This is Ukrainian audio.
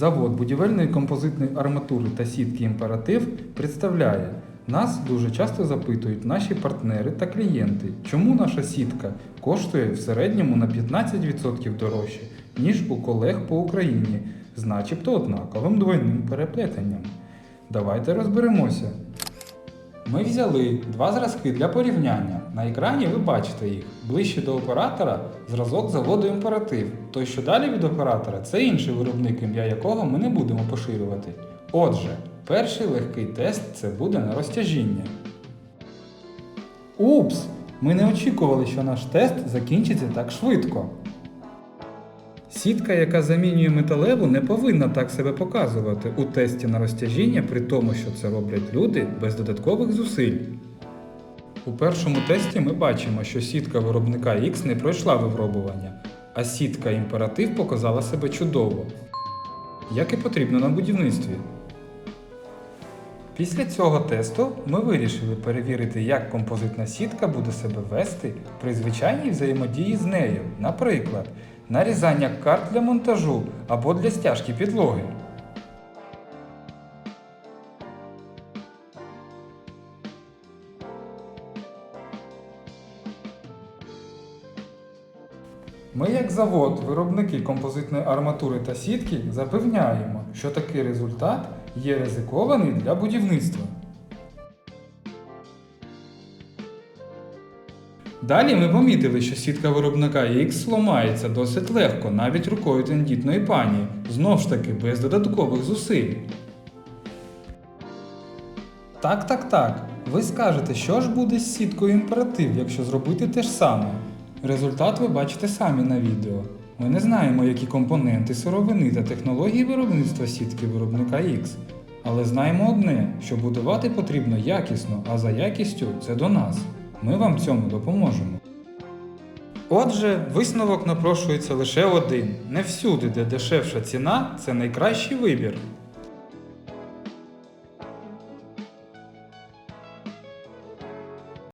Завод будівельної композитної арматури та сітки Імператив представляє. Нас дуже часто запитують наші партнери та клієнти, чому наша сітка коштує в середньому на 15% дорожче, ніж у колег по Україні, з начебто однаковим двойним переплетенням. Давайте розберемося. Ми взяли два зразки для порівняння. На екрані ви бачите їх. Ближче до оператора зразок заводу імператив. Той, що далі від оператора, це інший виробник, ім'я якого ми не будемо поширювати. Отже, перший легкий тест це буде на розтяжіння. Упс! Ми не очікували, що наш тест закінчиться так швидко. Сітка, яка замінює металеву, не повинна так себе показувати у тесті на розтяжіння, при тому, що це роблять люди без додаткових зусиль. У першому тесті ми бачимо, що сітка виробника X не пройшла випробування, а сітка імператив показала себе чудово, як і потрібно на будівництві. Після цього тесту ми вирішили перевірити, як композитна сітка буде себе вести при звичайній взаємодії з нею, наприклад, нарізання карт для монтажу або для стяжки підлоги. Ми, як завод, виробники композитної арматури та сітки, запевняємо, що такий результат є ризикований для будівництва. Далі ми помітили, що сітка виробника X ламається досить легко, навіть рукою тендітної пані, знов ж таки без додаткових зусиль. Так, так, так. Ви скажете, що ж буде з сіткою імператив, якщо зробити те ж саме. Результат ви бачите самі на відео. Ми не знаємо, які компоненти, сировини та технології виробництва сітки виробника X. Але знаємо одне, що будувати потрібно якісно, а за якістю це до нас. Ми вам цьому допоможемо. Отже, висновок напрошується лише один: не всюди, де дешевша ціна, це найкращий вибір.